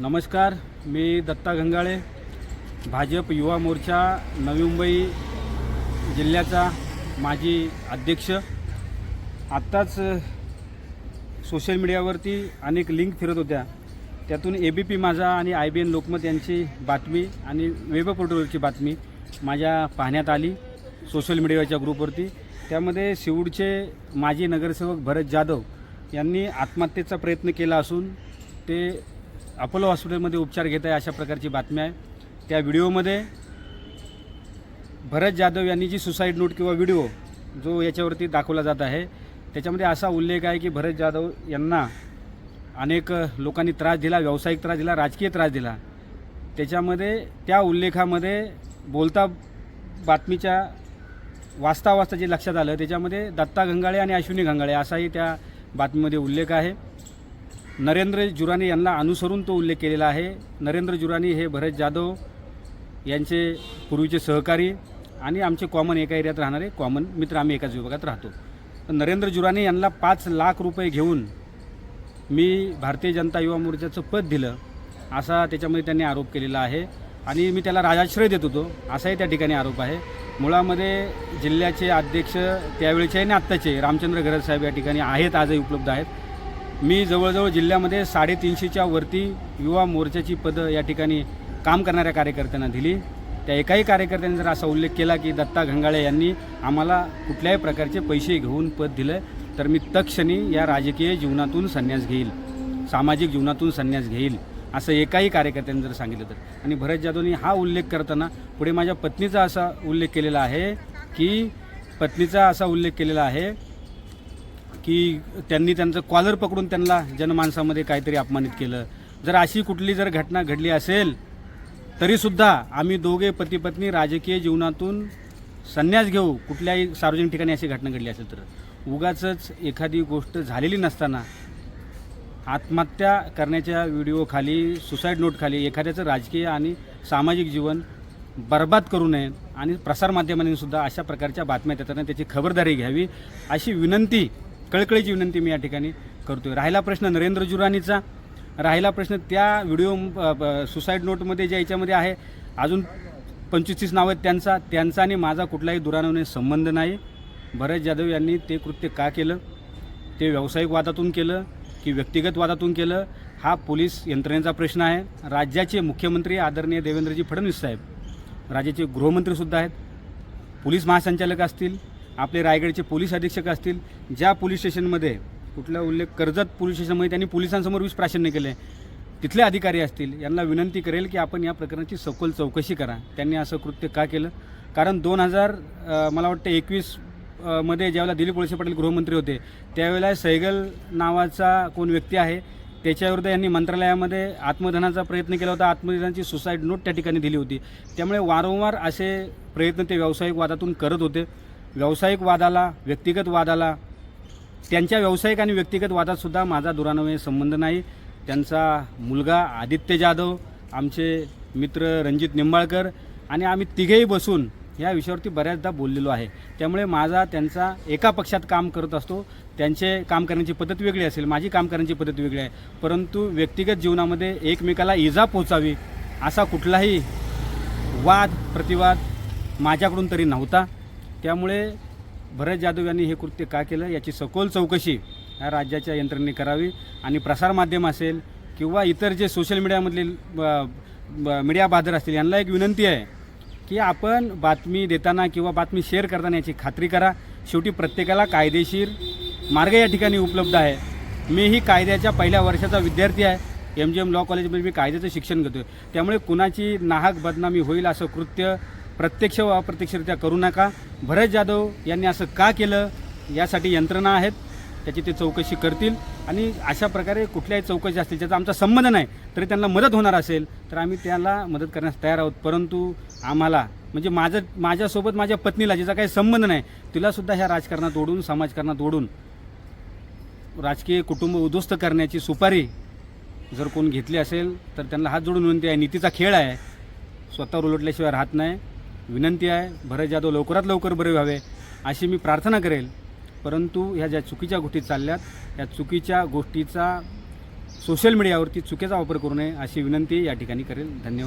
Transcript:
नमस्कार मी दत्ता गंगाळे भाजप युवा मोर्चा नवी मुंबई जिल्ह्याचा माजी अध्यक्ष. आत्ताच सोशल मीडियावरती अनेक लिंक फिरत होत्या. त्यातून ए बी पी माझा आणि आय बी एन लोकमत यांची बातमी आणि वेब पोर्टलवरची बातमी माझ्या पाहण्यात आली सोशल मीडियाच्या ग्रुपवरती. त्यामध्ये शिवूडचे माजी नगरसेवक भरत जाधव यांनी आत्महत्येचा प्रयत्न केला असून ते अपोलो हॉस्पिटलमध्ये उपचार घेत आहे अशा प्रकारची बातमी आहे. त्या व्हिडिओमध्ये भरत जाधव यांनी जी सुसाईड नोट किंवा व्हिडिओ जो याच्यावरती दाखवला जात आहे त्याच्यामध्ये असा उल्लेख आहे की भरत जाधव यांना अनेक लोकांनी त्रास दिला व्यावसायिक त्रास दिला राजकीय त्रास दिला. त्याच्यामध्ये त्या उल्लेखामध्ये बोलता बातमीच्या वाचता वाचता जे लक्षात आलं त्याच्यामध्ये दत्ता घंगाळे आणि अश्विनी घंगाळे असाही त्या बातमीमध्ये उल्लेख आहे. नरेंद्र जुरानी यांना अनुसरून तो उल्लेख केलेला आहे. नरेंद्र जुरानी हे भरत जाधव यांचे पूर्वीचे सहकारी आणि आमचे कॉमन एका एरियात राहणारे कॉमन मित्र. आम्ही एकाच विभागात राहतो. नरेंद्र जुरानी यांना पाच लाख रुपये घेऊन मी भारतीय जनता युवा मोर्चाचं पद दिलं असा त्याच्यामध्ये त्यांनी आरोप केलेला आहे. आणि मी त्याला राजाश्रय देत होतो असाही त्या ठिकाणी आरोप आहे. मुळामध्ये जिल्ह्याचे अध्यक्ष त्यावेळेचे आणि आत्ताचे रामचंद्र घरत साहेब या ठिकाणी आहेत आजही उपलब्ध आहेत. मी जवळजवळ जिल्ह्यामध्ये साडेतीनशेच्या वरती युवा मोर्चाची पदं या ठिकाणी काम करणाऱ्या कार्यकर्त्यांना दिली. त्या एकाही कार्यकर्त्यांनी जर असा उल्लेख केला की दत्ता घंगाळे यांनी आम्हाला कुठल्याही प्रकारचे पैसे घेऊन पद दिलं तर मी तक्षणी या राजकीय जीवनातून संन्यास घेईल सामाजिक जीवनातून संन्यास घेईल असं एकाही कार्यकर्त्यांनी जर सांगितलं तर. आणि भरत जाधवनी हा उल्लेख करताना पुढे माझ्या पत्नीचा असा उल्लेख केलेला आहे की पत्नीचा असा उल्लेख केलेला आहे की त्यांनी त्यांचं कॉलर पकडून त्यांना जनमानसामध्ये काहीतरी अपमानित केलं. जर अशी कुठली जर घटना घडली असेल तरीसुद्धा आम्ही दोघे पती पत्नी राजकीय जीवनातून संन्यास घेऊ कुठल्याही सार्वजनिक ठिकाणी अशी घटना घडली असेल तर. उगाचच एखादी गोष्ट झालेली नसताना आत्महत्या करण्याच्या व्हिडिओखाली सुसाईड नोटखाली एखाद्याचं राजकीय आणि सामाजिक जीवन बर्बाद करू नये आणि प्रसारमाध्यमांनीसुद्धा अशा प्रकारच्या बातम्या देताना त्याची खबरदारी घ्यावी अशी विनंती कळकळीची विनंती मी या ठिकाणी करतोय. राहिला प्रश्न नरेंद्र जुरानीचा राहिला प्रश्न त्या व्हिडिओ सुसाईड नोटमध्ये ज्या याच्यामध्ये आहे अजून पंचवीस तीस नावं आहेत त्यांचा त्यांचा आणि माझा कुठलाही दुरानवणे संबंध नाही. भरत जाधव यांनी ते कृत्य का केलं? ते व्यावसायिक वादातून केलं की व्यक्तिगत वादातून केलं? हा पोलीस यंत्रणेचा प्रश्न आहे. राज्याचे मुख्यमंत्री आदरणीय देवेंद्रजी फडणवीस साहेब राज्याचे गृहमंत्रीसुद्धा आहेत. पोलीस महासंचालक असतील आपले रायगडचे पोलीस अधीक्षक असतील ज्या पोलीस स्टेशनमध्ये कुठला उल्लेख कर्जत पोलीस स्टेशनमध्ये त्यांनी पोलिसांसमोर वीस प्राशन्य केले तिथले अधिकारी असतील यांना विनंती करेल की आपण या प्रकरणाची सखोल चौकशी करा. त्यांनी असं कृत्य का केलं? कारण दोन हजार मला वाटतं एकवीसमध्ये ज्यावेळेला दिलीप वळसे पाटील गृहमंत्री होते त्यावेळेला सैगल नावाचा कोण व्यक्ती आहे त्याच्याविरुद्ध यांनी मंत्रालयामध्ये आत्मधनाचा प्रयत्न केला होता. आत्मधनाची सुसाईड नोट त्या ठिकाणी दिली होती. त्यामुळे वारंवार असे प्रयत्न ते व्यावसायिक वादातून करत होते. व्यावसायिक वादाला व्यक्तिगत वादाला त्यांच्या व्यावसायिक आणि व्यक्तिगत वादातसुद्धा माझा दुरानवे संबंध नाही. त्यांचा मुलगा आदित्य जाधव आमचे मित्र रणजित निंबाळकर आणि आम्ही तिघेही बसून या विषयावरती बऱ्याचदा बोललेलो आहे. त्यामुळे माझा त्यांचा एका पक्षात काम करत असतो. त्यांचे काम करण्याची पद्धत वेगळी असेल माझी काम करण्याची पद्धत वेगळी आहे. परंतु व्यक्तिगत जीवनामध्ये एकमेकाला इजा पोचावी असा कुठलाही वाद प्रतिवाद माझ्याकडून तरी नव्हता. त्यामुळे भरत जाधव यांनी हे कृत्य का केलं याची सखोल चौकशी या राज्याच्या यंत्रणेने करावी. आणि प्रसारमाध्यम असेल किंवा इतर जे सोशल मीडियामधले ब- मीडिया बादर असतील यांना एक विनंती आहे की आपण बातमी देताना किंवा बातमी शेअर करताना याची खात्री करा. शेवटी प्रत्येकाला कायदेशीर मार्ग या ठिकाणी उपलब्ध आहे. मी ही कायद्याच्या पहिल्या वर्षाचा विद्यार्थी आहे. एम जी एम लॉ कॉलेजमध्ये मी कायद्याचं शिक्षण घेतो त्यामुळे कुणाची नाहक बदनामी होईल असं कृत्य प्रत्यक्ष व अप्रत्यक्षरित्या करू नका. भरत जाधव यांनी असं का केलं? यासाठी यंत्रणा आहेत. त्याची ते चौकशी करतील. आणि अशा प्रकारे कुठल्याही चौकशी असतील ज्याचा आमचा संबंध नाही तरी त्यांना मदत होणार असेल तर आम्ही त्याला मदत करण्यास तयार आहोत. परंतु आम्हाला म्हणजे माझं माझ्यासोबत माझ्या पत्नीला जिचा काही संबंध नाही तिलासुद्धा ह्या राजकारणात ओढून समाजकारणात ओढून राजकीय कुटुंब उद्ध्वस्त करण्याची सुपारी जर कोण घेतली असेल तर त्यांना हात जोडून विनंती आहे. नीतीचा खेळ आहे. स्वतःवर उलटल्याशिवाय राहत नाही. विनंती आहे भरत जाधव लवकरात लवकर बरे व्हावे अशी मी प्रार्थना करेल. परंतु ह्या ज्या चुकीच्या गोष्टी चालल्यात या चुकीच्या गोष्टीचा सोशल मीडियावरती चुकीचा वापर करू नये अशी विनंती या ठिकाणी करेल. धन्यवाद.